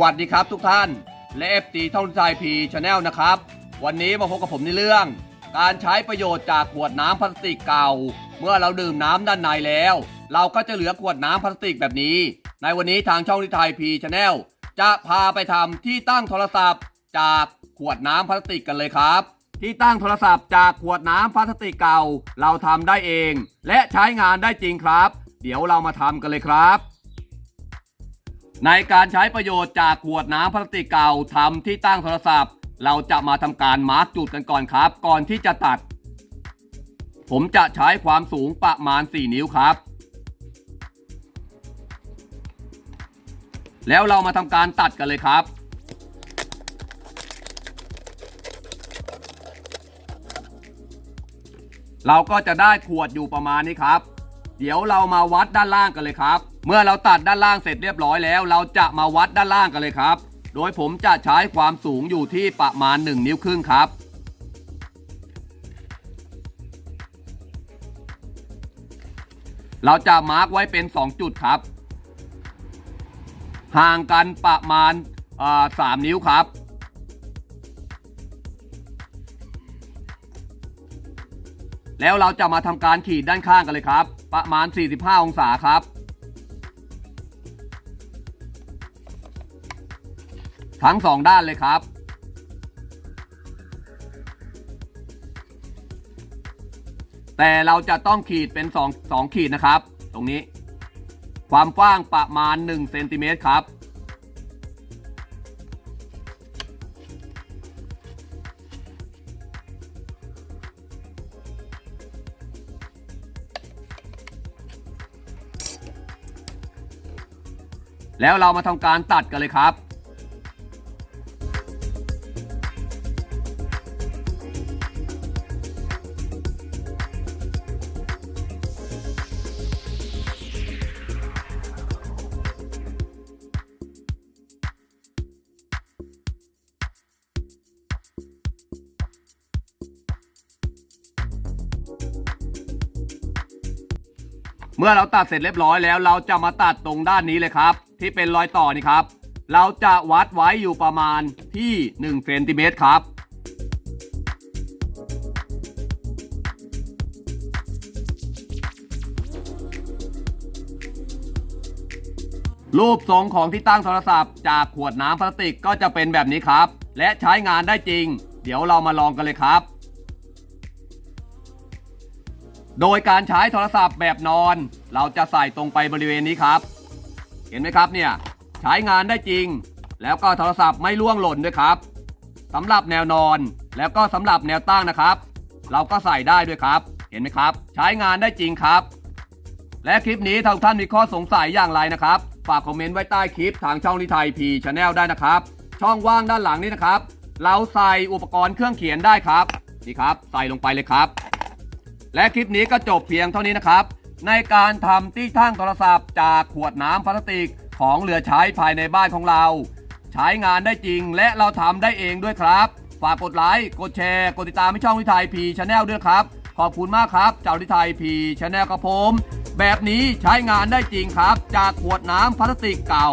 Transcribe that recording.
วัสดีครับทุกท่าน และเอฟตีท่องใจพีชาแนลนะครับ วันนี้มาพบกับผมในเรื่อง การใช้ประโยชน์จากขวดน้ำพลาสติกเก่า เมื่อเราดื่มน้ำด้านในแล้ว เราก็จะเหลือขวดน้ำพลาสติกแบบนี้ ในวันนี้ทางช่องนิทายพีชาแนลจะพาไปทำที่ตั้งโทรศัพท์ จากขวดน้ำพลาสติกกันเลยครับ ที่ตั้งโทรศัพท์จากขวดน้ำพลาสติกเก่า เราทำได้เอง และใช้งานได้จริงครับ เดี๋ยวเรามาทำกันเลยครับ ในการใช้ประโยชน์จากขวดน้ำพลาสติกเก่าทำที่ตั้งโทรศัพท์ เราจะมาทำการมาร์กจุดกันก่อนครับ ก่อนที่จะตัด ผมจะใช้ความสูงประมาณ 4 นิ้วครับ แล้วเรามาทำการตัดกันเลยครับเราก็จะได้ขวดอยู่ประมาณนี้ครับ เดี๋ยวเรามาวัดด้านล่างกันเลยครับ เมื่อเราตัดด้านล่างเสร็จเรียบร้อยแล้ว เราจะมาวัดด้านล่างกันเลยครับ โดยผมจะใช้ความสูงอยู่ที่ประมาณ 1 นิ้วครึ่งครับ เราจะมาร์กไว้เป็น 2 จุดครับ ห่างกันประมาณาสามนิ้วครับแล้วเราจะมาทำการขีดด้านข้างกันเลยครับ ประมาณ 45 องศาครับ ทั้งสองด้านเลยครับ แต่เราจะต้องขีดเป็น2 2ขีดนะครับ ตรงนี้ ความกว้างประมาณ1เซนติเมตรครับแล้วเรามาทำการตัดกันเลยครับ เมื่อเราตัดเสร็จเรียบร้อยแล้ว เราจะมาตัดตรงด้านนี้เลยครับ ที่เป็นรอยต่อนี่ครับ เราจะวัดไว้อยู่ประมาณที่1เซนติเมตรครับรูปทรงของที่ตั้งโทรศัพท์จากขวดน้ำพลาสติกก็จะเป็นแบบนี้ครับ และใช้งานได้จริง เดี๋ยวเรามาลองกันเลยครับ โดยการใช้โทรศัพท์แบบนอน เราจะใส่ตรงไปบริเวณนี้ครับ เห็นไหมครับเนี่ยใช้งานได้จริง แล้วก็โทรศัพท์ไม่ล่วงหล่นด้วยครับสำหรับแนวนอนแล้วก็สำหรับแนวตั้งนะครับ เราก็ใส่ได้ด้วยครับ เห็นไหมครับ ใช้งานได้จริงครับ และคลิปนี้ถ้าท่านมีข้อสงสัยอย่างไรนะครับ ฝากคอมเมนต์ไว้ใต้คลิปทางช่องนิทายพีชาแนลได้นะครับ ช่องว่างด้านหลังนี้นะครับ เราใส่อุปกรณ์เครื่องเขียนได้ครับนี่ครับ ใส่ลงไปเลยครับ และคลิปนี้ก็จบเพียงเท่านี้นะครับ ในการทำที่ทั้งโทรศัพท์จากขวดน้ำพลาสติกของเหลือใช้ภายในบ้านของเรา ใช้งานได้จริงและเราทำได้เองด้วยครับ ฝากกดไลค์กดแชร์ กดติดตามให้ช่องวิทยพีชาแนลด้วยครับ ขอบคุณมากครับเจ้าวิทยพีชาแนลครับผมแบบนี้ใช้งานได้จริงครับ จากขวดน้ำพลาสติกเก่า